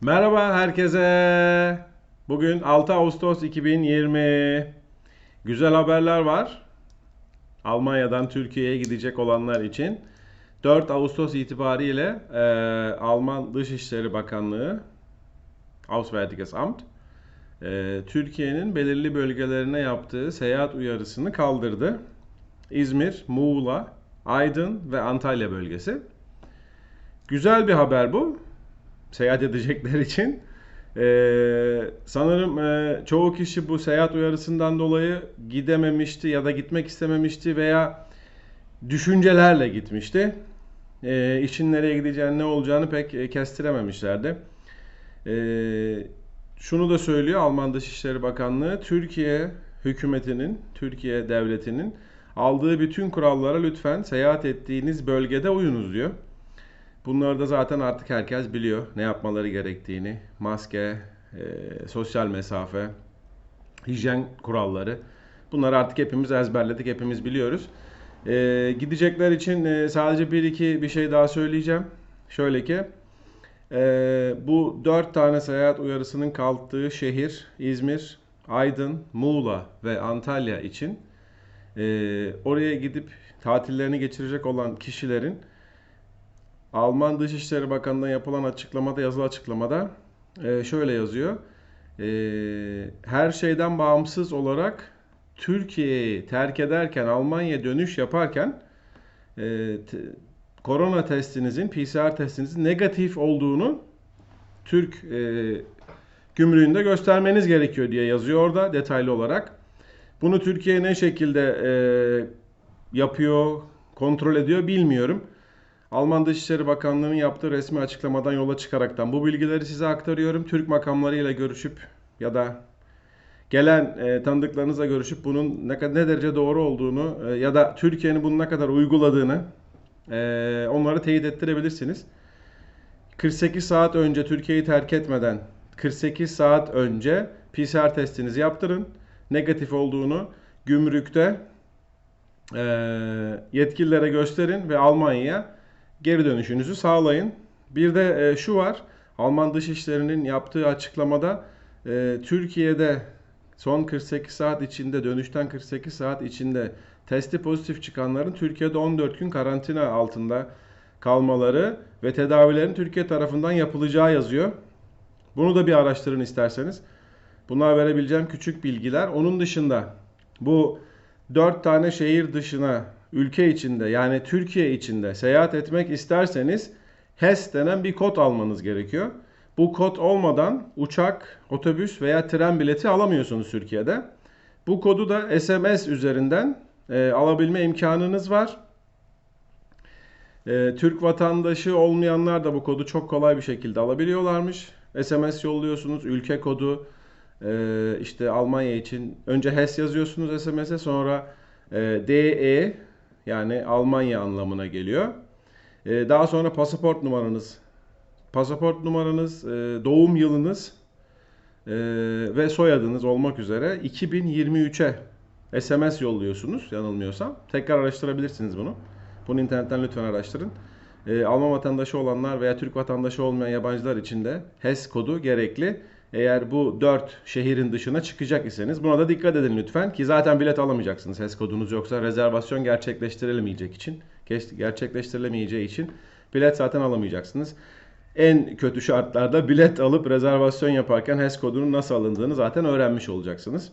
Merhaba herkese. Bugün 6 Ağustos 2020. Güzel haberler var. Almanya'dan Türkiye'ye gidecek olanlar için 4 Ağustos itibariyle e, Alman Dışişleri Bakanlığı Auswärtiges Amt e, Türkiye'nin belirli bölgelerine yaptığı seyahat uyarısını kaldırdı. İzmir, Muğla, Aydın ve Antalya bölgesi. Güzel bir haber bu seyahat edecekler için. Ee, sanırım e, çoğu kişi bu seyahat uyarısından dolayı gidememişti ya da gitmek istememişti veya düşüncelerle gitmişti. Ee, işin nereye gideceğini, ne olacağını pek e, kestirememişlerdi. Ee, şunu da söylüyor Alman Dışişleri Bakanlığı, Türkiye hükümetinin, Türkiye devletinin aldığı bütün kurallara lütfen seyahat ettiğiniz bölgede uyunuz diyor. Bunları da zaten artık herkes biliyor ne yapmaları gerektiğini. Maske, e, sosyal mesafe, hijyen kuralları. Bunları artık hepimiz ezberledik, hepimiz biliyoruz. E, gidecekler için e, sadece bir iki bir şey daha söyleyeceğim. Şöyle ki, e, bu dört tane seyahat uyarısının kalktığı şehir İzmir, Aydın, Muğla ve Antalya için e, oraya gidip tatillerini geçirecek olan kişilerin Alman Dışişleri Bakanlığı'na yapılan açıklamada, yazılı açıklamada e, şöyle yazıyor. E, her şeyden bağımsız olarak Türkiye'yi terk ederken, Almanya'ya dönüş yaparken e, korona testinizin, PCR testinizin negatif olduğunu Türk gümrüğünde göstermeniz gerekiyor diye yazıyor orada detaylı olarak. Bunu Türkiye ne şekilde yapıyor, kontrol ediyor bilmiyorum. Alman Dışişleri Bakanlığı'nın yaptığı resmi açıklamadan yola çıkaraktan bu bilgileri size aktarıyorum. Türk makamlarıyla görüşüp ya da gelen e, tanıdıklarınızla görüşüp bunun ne, ne derece doğru olduğunu e, ya da Türkiye'nin bunu ne kadar uyguladığını e, onları teyit ettirebilirsiniz. 48 saat önce Türkiye'yi terk etmeden 48 saat önce PCR testinizi yaptırın. Negatif olduğunu gümrükte e, yetkililere gösterin ve Almanya'ya geri dönüşünüzü sağlayın. Bir de e, şu var. Alman Dışişleri'nin yaptığı açıklamada e, Türkiye'de son 48 saat içinde dönüşten 48 saat içinde testi pozitif çıkanların Türkiye'de 14 gün karantina altında kalmaları ve tedavilerin Türkiye tarafından yapılacağı yazıyor. Bunu da bir araştırın isterseniz. Bunlar verebileceğim küçük bilgiler. Onun dışında bu 4 tane şehir dışına ülke içinde yani Türkiye içinde seyahat etmek isterseniz HES denen bir kod almanız gerekiyor. Bu kod olmadan uçak, otobüs veya tren bileti alamıyorsunuz Türkiye'de. Bu kodu da SMS üzerinden e, alabilme imkanınız var. E, Türk vatandaşı olmayanlar da bu kodu çok kolay bir şekilde alabiliyorlarmış. SMS yolluyorsunuz, ülke kodu, e, işte Almanya için önce HES yazıyorsunuz SMS'e sonra e, DE yani Almanya anlamına geliyor. E, daha sonra pasaport numaranız, pasaport numaranız, e, doğum yılınız e, ve soyadınız olmak üzere 2023'e SMS yolluyorsunuz yanılmıyorsam. Tekrar araştırabilirsiniz bunu. Bunu internetten lütfen araştırın. E, Alman vatandaşı olanlar veya Türk vatandaşı olmayan yabancılar için de HES kodu gerekli. Eğer bu 4 şehrin dışına çıkacak iseniz buna da dikkat edin lütfen ki zaten bilet alamayacaksınız HES kodunuz yoksa rezervasyon gerçekleştirilemeyecek için gerçekleştirilemeyeceği için bilet zaten alamayacaksınız. En kötü şartlarda bilet alıp rezervasyon yaparken HES kodunun nasıl alındığını zaten öğrenmiş olacaksınız.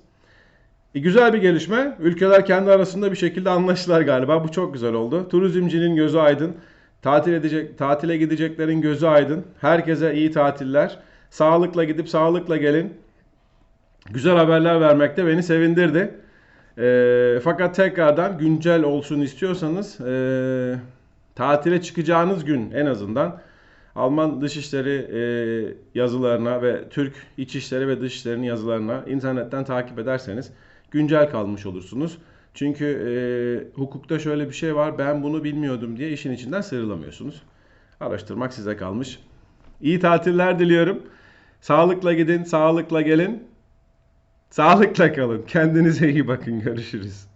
E, güzel bir gelişme. Ülkeler kendi arasında bir şekilde anlaştılar galiba. Bu çok güzel oldu. Turizmcinin gözü aydın. Tatil edecek, tatile gideceklerin gözü aydın. Herkese iyi tatiller. Sağlıkla gidip sağlıkla gelin. Güzel haberler vermekte beni sevindirdi. E, fakat tekrardan güncel olsun istiyorsanız e, tatile çıkacağınız gün en azından Alman Dışişleri e, yazılarına ve Türk İçişleri ve Dışişleri'nin yazılarına internetten takip ederseniz güncel kalmış olursunuz. Çünkü e, hukukta şöyle bir şey var. Ben bunu bilmiyordum diye işin içinden sıyrılamıyorsunuz. Araştırmak size kalmış. İyi tatiller diliyorum. Sağlıkla gidin, sağlıkla gelin. Sağlıkla kalın. Kendinize iyi bakın. Görüşürüz.